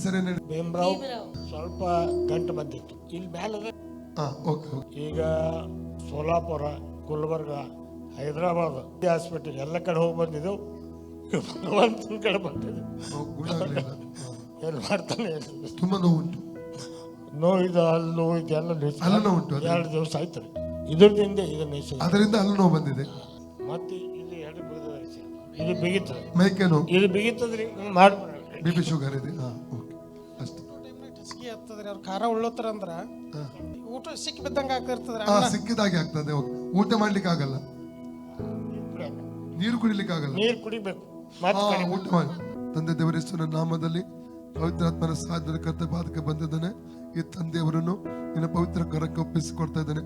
ಹೆಸರೇನು ಭೀಮರಾವ್. ಸ್ವಲ್ಪ ಗಂಟು ಬಂದಿತ್ತು. ಇಲ್ಲಿ ಮೇಲೆ ಹಾಂ ಓಕೆ ಓಕೆ. ಈಗ ಸೋಲಾಪುರ ಗುಲ್ಬರ್ಗ ಹೈದರಾಬಾದ್ ಹಾಸ್ಪಿಟಲ್ ಎಲ್ಲ ಕಡೆ ಹೋಗಿ ಬಂದಿದ್ದೆವು. ಭಗವಂತನ ಕಡೆ ಬಂದಿದೆ ಗುಣ ಆಗಲಿಲ್ಲ ಎಲ್ಲಿ. ಮಾಡ್ತಾನೆ ಏನು? ತುಂಬಾ ನೋವು ಉಂಟು ನೋವಿದು ಅಲ್ಲಿ ನೋವಿದು ಎಲ್ಲ ಅಲ್ಲೂ ನೋವು ಉಂಟು, ಅದೇ. ಎರಡು ದಿವಸ ಆಯ್ತು ರೀ ಇದ್ರದಿಂದ ಇದು ನಿಲ್ಸಿ ಅದರಿಂದ ಅಲ್ಲಿ ನೋವು ಬಂದಿದೆ? ಮತ್ತೆ ಇಲ್ಲಿ ಎರಡು ಬಿಗಿದ ಇದು ಬಿಗಿತ ಮೈಕೆ ನೋವು? ಇದು ಬಿಗಿತದ್ರಿ ಮಾಡ್ಬಿಡ್ರಿ ಬಿ ಪಿ ಶುಗರ್ ಇದೆ? ಹಾಂ ಓಕೆ. ಅಷ್ಟು. ಟೆಸ್ಗೆ ಹತ್ತದ್ರಿ ಅವ್ರು ಖಾರ ಉಳ್ಳೋತ್ರ ಅಂದ್ರ ಊಟ ಸಿಕ್ಕಿ ಬಿದ್ದಂಗ ಆಗ್ತಿರ್ತದ್ರಿ ಹಾ ಸಿಕ್ಕಿದಾಗೆ ಆಗ್ತದೆ ಓಕೆ ಊಟ ಮಾಡ್ಲಿಕ್ಕೆ ಆಗಲ್ಲ ನೀರು ಕುಡಿಲಿಕ್ಕೆ ಆಗಲ್ಲ ನೀರು ಕುಡಿಬೇಕು. ಹಾ, ಊಟ ಮಾಡಿ. ತಂದೆ ದೇವರೇಶ್ವರ ನಾಮದಲ್ಲಿ ಪವಿತ್ರಾತ್ಮನ ಸಾಧನ ಕರ್ತ ಬಾಧಕ ಬಂದಿದ್ದಾನೆ. ಈ ತಂದೆಯವರನ್ನು ನಿನ್ನ ಪವಿತ್ರ ಕರಕ್ಕೆ ಒಪ್ಪಿಸಿಕೊಡ್ತಾ ಇದ್ದಾನೆ.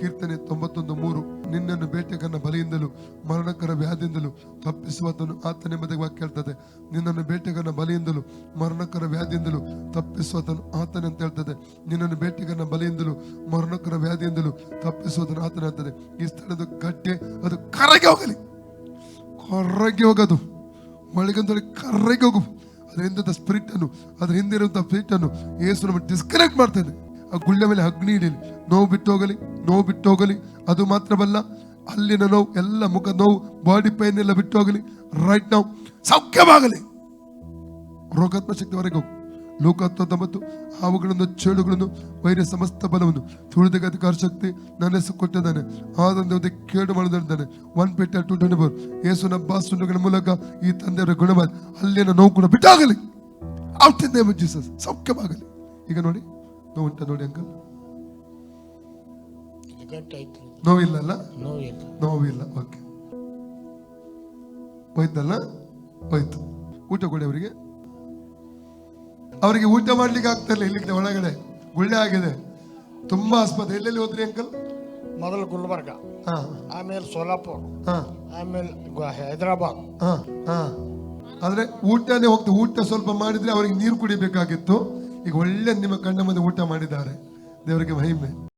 ಕೀರ್ತನೆ ತೊಂಬತ್ತೊಂದು ಮೂರು, ನಿನ್ನನ್ನು ಬೇಟೆಗನ್ನ ಬಲಿಯಿಂದಲೂ, ಮರಣಕರ ವ್ಯಾಧಿಯಿಂದಲೂ ತಪ್ಪಿಸುವತನು ಆತನೇ ವಾಕ್ಯ ಹೇಳ್ತದೆ. ನಿನ್ನನ್ನು ಬೇಟೆಗನ್ನ ಬಲಿಯಿಂದಲೂ, ಮರಣಕರ ವ್ಯಾಧಿಯಿಂದಲೂ ತಪ್ಪಿಸುವತನು ಆತನೇ ಅಂತ ಹೇಳ್ತದೆ. ನಿನ್ನನ್ನು ಬೇಟೆಗನ್ನ ಬಲಿಯಿಂದಲೂ, ಮರಣಕರ ವ್ಯಾಧಿಯಿಂದಲೂ ತಪ್ಪಿಸುವುದನ್ನು ಆತನೇ ಹೇಳ್ತದೆ. ಈ ಸ್ಥಳದ ಕಟ್ಟೆ ಅದು ಕರಗಿ ಹೋಗಲಿ. ಕರಗಿ ಹೋಗೋದು. ಒಳಗಂದೊಳಗೆ ಕರಗಿ ಹೋಗು. ಅದ್ರ ಹಿಂದಿದ್ದ ಸ್ಪಿರಿಟ್ ಅನ್ನು, ಅದ್ರ ಹಿಂದೆ ಇರುವಂತಹ ಸ್ಪಿರಿಟ್ ಅನ್ನು ಏಸು ನಮ್ಮ ಡಿಸ್ಕನೆಕ್ಟ್ ಮಾಡ್ತಾನೆ ಆ ಗುಳ್ಳೆ ಮೇಲೆ ಅಗ್ನಿ ಹಿಡಿಯಲಿ ನೋವು ಬಿಟ್ಟೋಗಲಿ ನೋವು ಬಿಟ್ಟು ಹೋಗಲಿ ಅದು ಮಾತ್ರವಲ್ಲ, ಅಲ್ಲಿನ ನೋವು, ಎಲ್ಲ ಮುಖ ನೋವು ಬಾಡಿ ಪೈನ್ ಎಲ್ಲ ಬಿಟ್ಟು ಹೋಗಲಿ ರೈಟ್ ನೋವು ಸೌಖ್ಯವಾಗಲಿ. ರೋಗಾತ್ಮ ಶಕ್ತಿವರೆಗೂ, ಲೋಕಾತ್ಮ ಹತ್ತೊಂಬತ್ತು ಹಾವುಗಳನ್ನು, ಚೇಳುಗಳನ್ನು ವೈರ ಸಮಸ್ತ ಬಲವನ್ನು ತುಳಿದಕ್ಕೆ ಅಧಿಕಾರ ಶಕ್ತಿ ನನ್ನ ಹೆಸರು ಕೊಟ್ಟಿದ್ದಾನೆ. ಆದಂತೆ ಕೇಡು ಮಾಡಿದ್ದಾನೆ one Peter two twenty four ಯೇಸುನ ಬಾಸುಗಳ ಮೂಲಕ ಈ ತಂದೆಯವರ ಗುಣವಾದ ಅಲ್ಲಿನ ನೋವು ಕೂಡ ಬಿಟ್ಟಾಗಲಿ. ಔಟ್ ಇನ್ ನೇಮ್ ಜೀಸಸ್ ಸೌಖ್ಯವಾಗಲಿ. ಈಗ ನೋಡಿ, ನೋವು ಉಂಟ ನೋಡಿ ಅಂಕಲ್. ನೋವಿಲ್ಲಲ್ಲ? ನೋವಿಲ್ಲ. ನೋವಿಲ್ಲ ಓಕೆ ಹೋಯ್ತಲ್ಲ? ಹೋಯ್ತು. ಊಟ ಕೊಡಿ ಅವರಿಗೆ. ಅವರಿಗೆ ಊಟ ಮಾಡ್ಲಿಕ್ಕೆ ಆಗ್ತಾ ಇಲ್ಲ ಇಲ್ಲಿ ಒಳಗಡೆ. ಗುಳ್ಳೆ ಆಗಿದೆ. ತುಂಬಾ ಆಸ್ಪತ್ರೆ. ಎಲ್ಲೆಲ್ಲಿ ಹೋದ್ರಿ ಅಂಕಲ್ ಮೊದಲು ಗುಲ್ಬರ್ಗ. ಆಮೇಲೆ ಸೋಲಾಪುರ. ಆಮೇಲೆ ಹೈದರಾಬಾದ್. ಆದ್ರೆ ಊಟನೇ ಹೋಗ್ತು. ಊಟ ಸ್ವಲ್ಪ ಮಾಡಿದ್ರೆ ಅವರಿಗೆ ನೀರು ಕುಡಿಬೇಕಾಗಿತ್ತು. ಈಗ ಒಳ್ಳೆ ನಿಮ್ಮ ಕಣ್ಣ ಮುಂದೆ ಊಟ ಮಾಡಿದ್ದಾರೆ. ದೇವರಿಗೆ ಮಹಿಮೆ.